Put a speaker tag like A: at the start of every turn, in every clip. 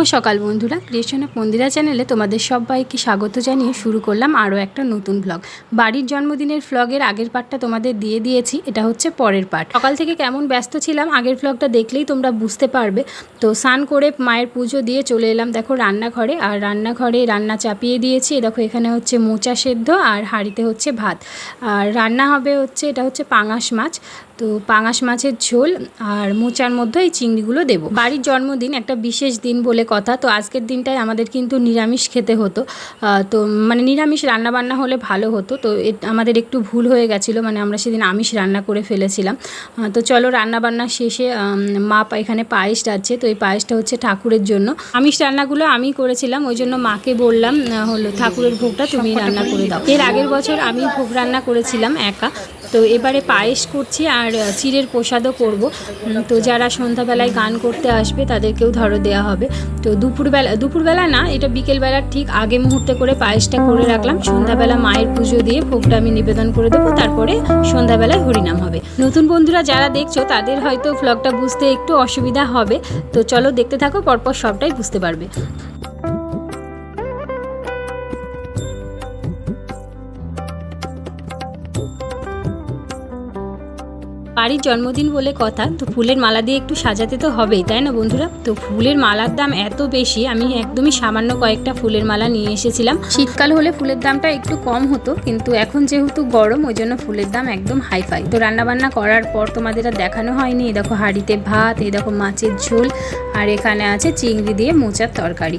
A: ও সকাল বন্ধুরা ক্রিয়েশন মন্দিরা চ্যানেলে তোমাদের সবাইকে স্বাগত জানিয়ে শুরু করলাম আরও একটা নতুন ব্লগ বাড়ির জন্মদিনের ব্লগের আগের পার্টটা তোমাদের দিয়ে দিয়েছি, এটা হচ্ছে পরের পার্ট সকাল থেকে কেমন ব্যস্ত ছিলাম, আগের ব্লগটা দেখলেই তোমরা বুঝতে পারবে। তো স্নান করে মায়ের পুজো দিয়ে চলে এলাম দেখো রান্নাঘরে, আর রান্নাঘরে রান্না চাপিয়ে দিয়েছি। দেখো এখানে হচ্ছে মোচা সেদ্ধ আর হাঁড়িতে হচ্ছে ভাত। আর রান্না হবে হচ্ছে, এটা হচ্ছে পাঙাশ মাছ। তো পাঙাশ মাছের ঝোল, আর মোচার মধ্যে এই চিংড়িগুলো দেবো। বাড়ির জন্মদিন একটা বিশেষ দিন বলে কথা। তো আজকের দিনটায় আমাদের কিন্তু নিরামিষ খেতে হতো। তো মানে নিরামিষ রান্না বান্না হলে ভালো হতো। তো আমাদের একটু ভুল হয়ে গেছিল মানে আমরা সেদিন আমিষ রান্না করে ফেলেছিলাম। তো চলো রান্না বান্না শেষে মা এখানে পায়েস ডাচ্ছে তো এই পায়েসটা হচ্ছে ঠাকুরের জন্য। আমিষ রান্নাগুলো আমি করেছিলাম, ওই জন্য মাকে বললাম হলো ঠাকুরের ভোগটা তুমি রান্না করে দাও। এর আগের বছর আমি ভোগ রান্না করেছিলাম একা। তো এবারে পায়েস করছি আর চিড়ের প্রসাদও করব। তো যারা সন্ধ্যাবেলায় গান করতে আসবে তাদেরকেও ধরো দেওয়া হবে। তো দুপুরবেলা দুপুরবেলা না, এটা বিকেলবেলার ঠিক আগে মুহূর্তে করে পায়েসটা করে রাখলাম। সন্ধ্যাবেলা মায়ের পুজো দিয়ে ভোগটা আমি নিবেদন করে দেবো। তারপরে সন্ধ্যাবেলায় হরিনাম হবে। নতুন বন্ধুরা যারা দেখছ, তাদের হয়তো ভ্লগটা বুঝতে একটু অসুবিধা হবে। তো চলো দেখতে থাকো, পরপর সবটাই বুঝতে পারবে। বাড়ির জন্মদিন বলে কথা, তো ফুলের মালা দিয়ে একটু সাজাতে তো হবেই, তাই না বন্ধুরা? তো ফুলের মালার দাম এত বেশি, আমি একদমই সামান্য কয়েকটা ফুলের মালা নিয়ে এসেছিলাম। শীতকাল হলে ফুলের দামটা একটু কম হতো, কিন্তু এখন যেহেতু গরম, ওই জন্য ফুলের দাম একদম হাইফাই। তো রান্নাবান্না করার পর তোমাদের আর দেখানো হয়নি, এই দেখো হাঁড়িতে ভাত, এই দেখো মাছের ঝোল, আর এখানে আছে চিংড়ি দিয়ে মোচার তরকারি।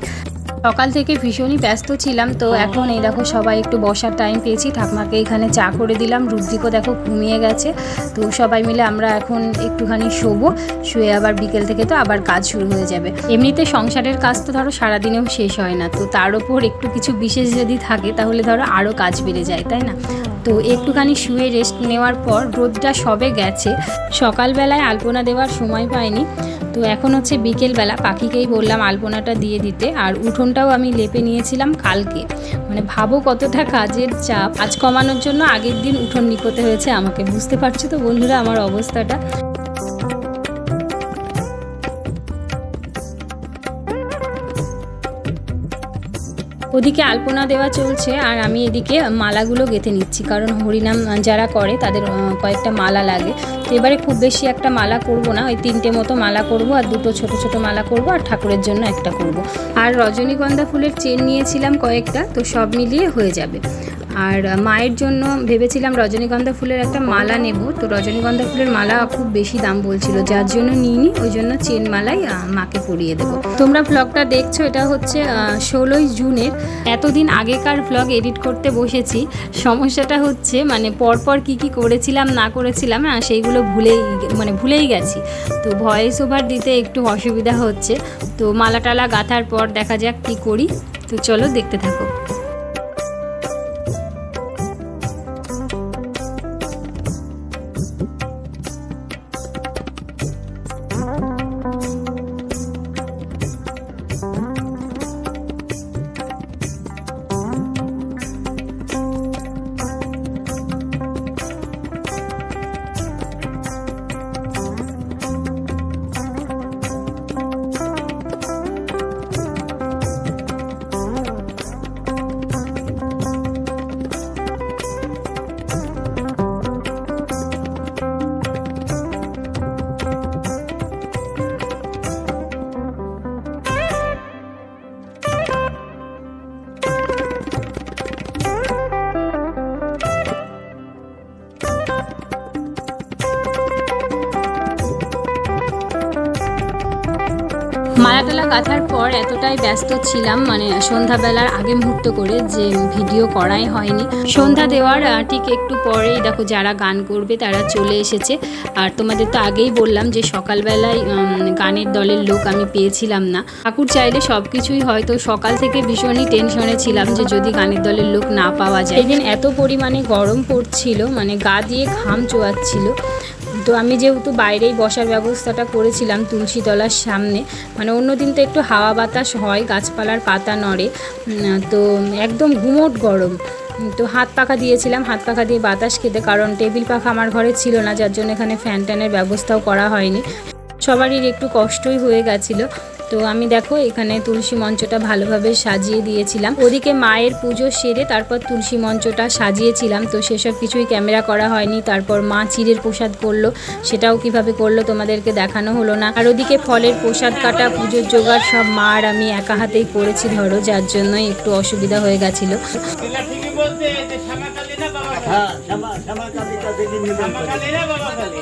A: সকাল থেকে ভীষণই ব্যস্ত ছিলাম, তো এখন এই দেখো সবাই একটু বসার টাইম পেয়েছি। ঠাকমাকে এখানে চা করে দিলাম, রুদ্রিকও দেখো ঘুমিয়ে গেছে। তো সবাই মিলে আমরা এখন একটুখানি শোবো, শুয়ে আবার বিকেল থেকে তো আবার কাজ শুরু হয়ে যাবে। এমনিতে সংসারের কাজ তো ধরো সারাদিনেও শেষ হয় না, তো তার ওপর একটু কিছু বিশেষ যদি থাকে, তাহলে ধরো আরও কাজ বেড়ে যায়, তাই না? তো একটুখানি শুয়ে রেস্ট নেওয়ার পর রোদটা সবে গেছে। সকালবেলায় আলপনা দেওয়ার সময় পাইনি তো এখন হচ্ছে বিকেলবেলা পাখিকেই বললাম আলপনাটা দিয়ে দিতে, আর উঠোনটাও আমি লেপে নিয়েছিলাম কালকে। মানে ভাবো কতটা কাজের চাপ। আজ কমানোর জন্য আগের দিন উঠোন নিকোতে হয়েছে আমাকে, বুঝতে পারছ তো বন্ধুরা আমার অবস্থাটা? ওদিকে আলপনা দেওয়া চলছে আর আমি এদিকে মালাগুলো গেঁথে নিচ্ছি। কারণ হরিনাম যারা করে, তাদের কয়েকটা মালা লাগে। তো এবারে খুব বেশি একটা মালা করব না। ওই তিনটে মতো মালা করব আর দুটো ছোট ছোট মালা করব আর ঠাকুরের জন্য একটা করব। আর রজনীগন্ধা ফুলের চেন নিয়েছিলাম কয়েকটা, তো সব মিলিয়ে হয়ে যাবে। আর মায়ের জন্য ভেবেছিলাম রজনীগন্ধা ফুলের একটা মালা নেব। তো রজনীগন্ধা ফুলের মালা খুব বেশি দাম বলছিল। যার জন্য নিইনি, ওই জন্য চেন মালাই মাকে পরিয়ে দেবো। তোমরা ব্লগটা দেখছ, এটা হচ্ছে ষোলোই জুনের। এতদিন আগেকার ব্লগ এডিট করতে বসেছি। সমস্যাটা হচ্ছে মানে পরপর কি কি করেছিলাম, না করেছিলাম হ্যাঁ সেইগুলো ভুলেই মানে ভুলেই গেছি। তো ভয়েস ওভার দিতে একটু অসুবিধা হচ্ছে। তো মালা টালা গাঁথার পর দেখা যাক কি করি। তো চলো দেখতে থাকো। মালাটালা গাঁথার পর এতটাই ব্যস্ত ছিলাম মানে সন্ধ্যাবেলার আগে মুহূর্ত করে যে ভিডিও করাই হয়নি। সন্ধ্যা দেওয়ার ঠিক একটু পরেই দেখো যারা গান করবে তারা চলে এসেছে। আর তোমাদের তো আগেই বললাম যে সকালবেলায় গানের দলের লোক আমি পেয়েছিলাম না। ঠাকুর চাইলে সব কিছুই হয়তো সকাল থেকে ভীষণই টেনশনে ছিলাম যে যদি গানের দলের লোক না পাওয়া যায়। সেদিন এত পরিমাণে গরম পড়ছিল মানে গা দিয়ে ঘাম চোয়াচ্ছিল। তো আমি যেহেতু বাইরেই বসার ব্যবস্থাটা করেছিলাম তুলসী তলার সামনে মানে অন্যদিন তো একটু হাওয়া বাতাস হয়, গাছপালার পাতা নড়ে তো একদম ঘুমোট গরম। তো হাত পাখা দিয়েছিলাম, হাত পাখা দিয়ে বাতাস খেতে, কারণ টেবিল পাখা আমার ঘরে ছিল না, যার জন্য এখানে ফ্যান ট্যানের ব্যবস্থাও করা হয়নি। সবারই একটু কষ্টই হয়ে গেছিল। তো আমি দেখো এখানে তুলসী মঞ্চটা ভালোভাবে সাজিয়ে দিয়েছিলাম। ওদিকে মায়ের পুজো সেরে তারপর তুলসী মঞ্চটা সাজিয়েছিলাম। তো সেসব কিছুই ক্যামেরা করা হয়নি তারপর মা চিরের প্রসাদ করল। সেটাও কীভাবে করল তোমাদেরকে দেখানো হলো না। আর ওদিকে ফলের প্রসাদ কাটা পুজোর জোগাড় সব মা আর আমি একা হাতেই করেছি ধরো যার জন্যই একটু অসুবিধা হয়ে গেছিল।
B: হ্যাঁ শ্যামা শ্যামা
C: কালী না বাবা কালী?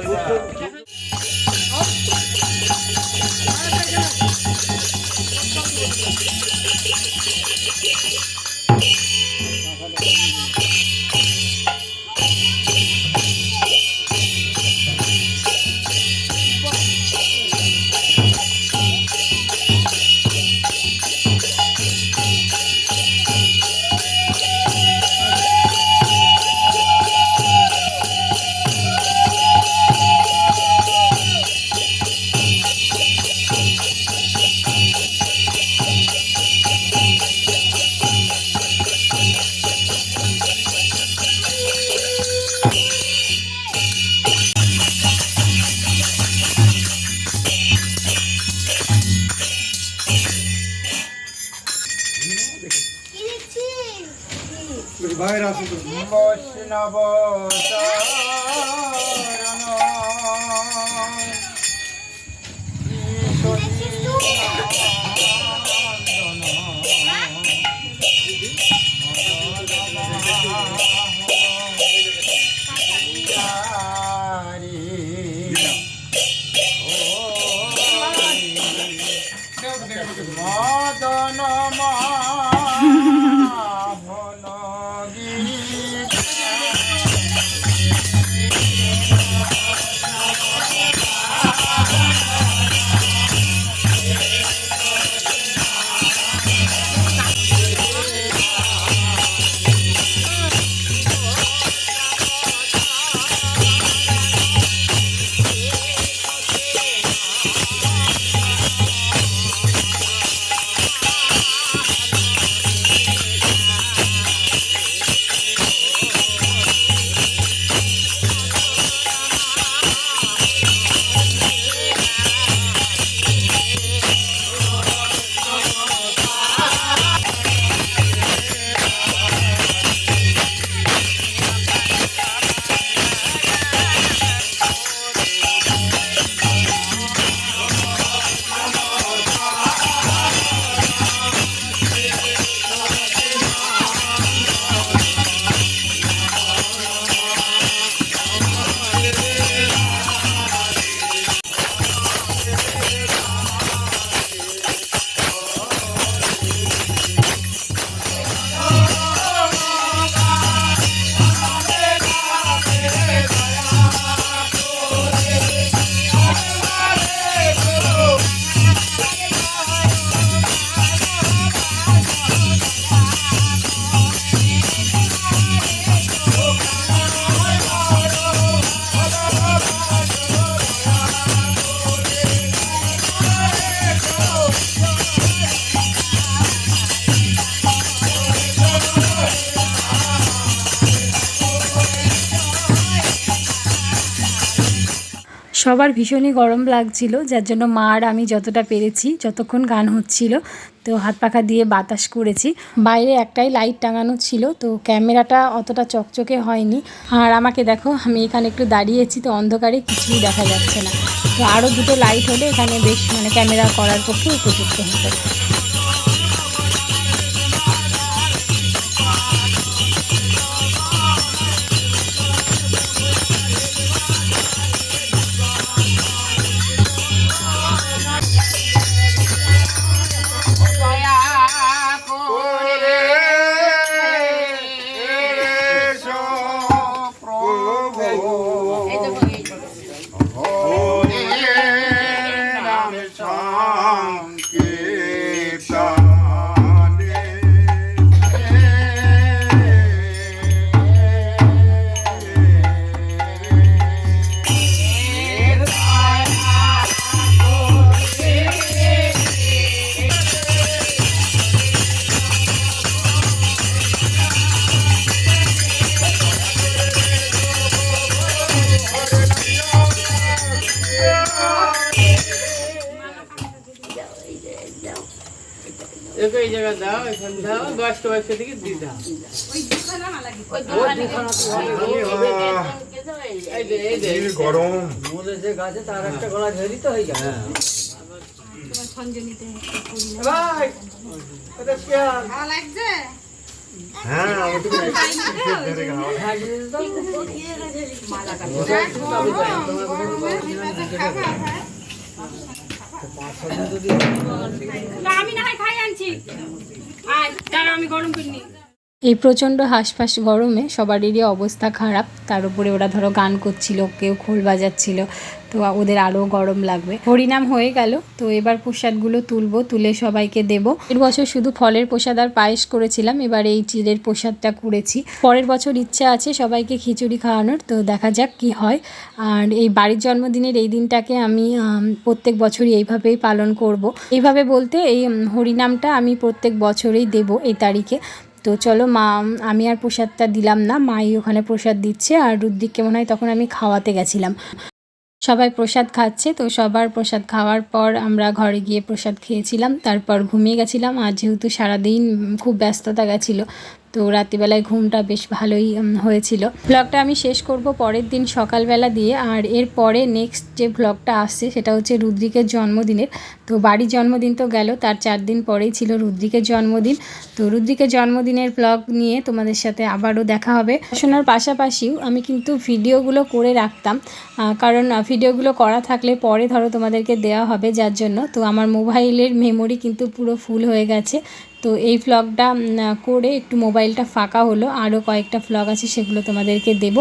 C: another.
A: সবার ভীষণই গরম লাগছিল, যার জন্য মার আমি যতটা পেরেছি, যতক্ষণ গান হচ্ছিল, তো হাত পাখা দিয়ে বাতাস করেছি। বাইরে একটাই লাইট টাঙানো ছিল, তো ক্যামেরাটা অতটা চকচকে হয়নি। আর আমাকে দেখো, আমি এখানে একটু দাঁড়িয়েছি, তো অন্ধকারে কিছুই দেখা যাচ্ছে না। তো আরও দুটো লাইট হলে এখানে বেশ মানে ক্যামেরা করার পক্ষে উপযুক্ত হতো।
C: একে এই জায়গা দাও এখানে দাও দশটা বয়সের দিকে দিয়ে দাও
D: গরম
B: মনে যে গাছে তার একটা গলা ঝেড়ি তো হয়ে
D: হ্যাঁ আমি তো
A: এই প্রচণ্ড হাঁসফাঁস গরমে সবারই অবস্থা খারাপ। তার উপরে ওরা ধরো গান করছিল, কেউ খোল বাজাচ্ছিল তো ওদের আরও গরম লাগবে। হরিনাম হয়ে গেল, তো এবার প্রসাদগুলো তুলবো, তুলে সবাইকে দেব। এর বছর শুধু ফলের প্রসাদ আর পায়েস করেছিলাম, এবার এই চিড়ের প্রসাদটা করেছি। পরের বছর ইচ্ছা আছে সবাইকে খিচুড়ি খাওয়ানোর, তো দেখা যাক কি হয়। আর এই বাড়ির জন্মদিনের এই দিনটাকে আমি প্রত্যেক বছরই এইভাবেই পালন করব। এইভাবে বলতে এই হরিনামটা আমি প্রত্যেক বছরেই দেব এই তারিখে। তো চলো মা, আমি আর প্রসাদটা দিলাম না, মাই ওখানে প্রসাদ দিচ্ছে, আর রুদ্রিককে মনে হয় তখন আমি খাওয়াতে গেছিলাম। সবাই প্রসাদ খাচ্ছে। তো সবার প্রসাদ খাওয়ার পর আমরা ঘরে গিয়ে প্রসাদ খেয়েছিলাম। তারপর ঘুমিয়ে গেছিলাম। আর যেহেতু সারাদিন খুব ব্যস্ততা গেছিল তো রাত্রিবেলায় ঘুমটা বেশ ভালোই হয়েছিল। ব্লগটা আমি শেষ করব পরের দিন সকালবেলা দিয়ে। আর এর পরে নেক্সট যে ব্লগটা আসছে, সেটা হচ্ছে রুদ্রিকের জন্মদিনের। তো বাড়ির জন্মদিন তো গেল, তার চার দিন পরেই ছিল রুদ্রিকের জন্মদিন। তো রুদ্রিকের জন্মদিনের ব্লগ নিয়ে তোমাদের সাথে আবারও দেখা হবে। পড়াশোনার পাশাপাশিও আমি কিন্তু ভিডিওগুলো করে রাখতাম। কারণ ভিডিওগুলো করা থাকলে পরে ধরো তোমাদেরকে দেওয়া হবে, যার জন্য। তো আমার মোবাইলের মেমোরি কিন্তু পুরো ফুল হয়ে গেছে। তো এই ভ্লগটা করে একটু মোবাইলটা ফাঁকা হলো। আরও কয়েকটা ভ্লগ আছে, সেগুলো তোমাদেরকে দেব।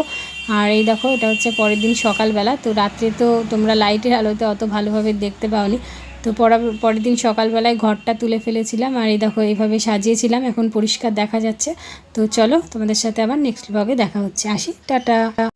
A: আর এই দেখো, এটা হচ্ছে পরের দিন সকালবেলা। তো রাত্রে তো তোমরা লাইটের আলোতে অত ভালোভাবে দেখতে পাওনি। তো পরা, পরের দিন সকালবেলায় ঘরটা তুলে ফেলেছিলাম। আর এই দেখো, এইভাবে সাজিয়েছিলাম। এখন পরিষ্কার দেখা যাচ্ছে। তো চলো তোমাদের সাথে আবার নেক্সট ব্লগে দেখা হচ্ছে। আসি, টাটা।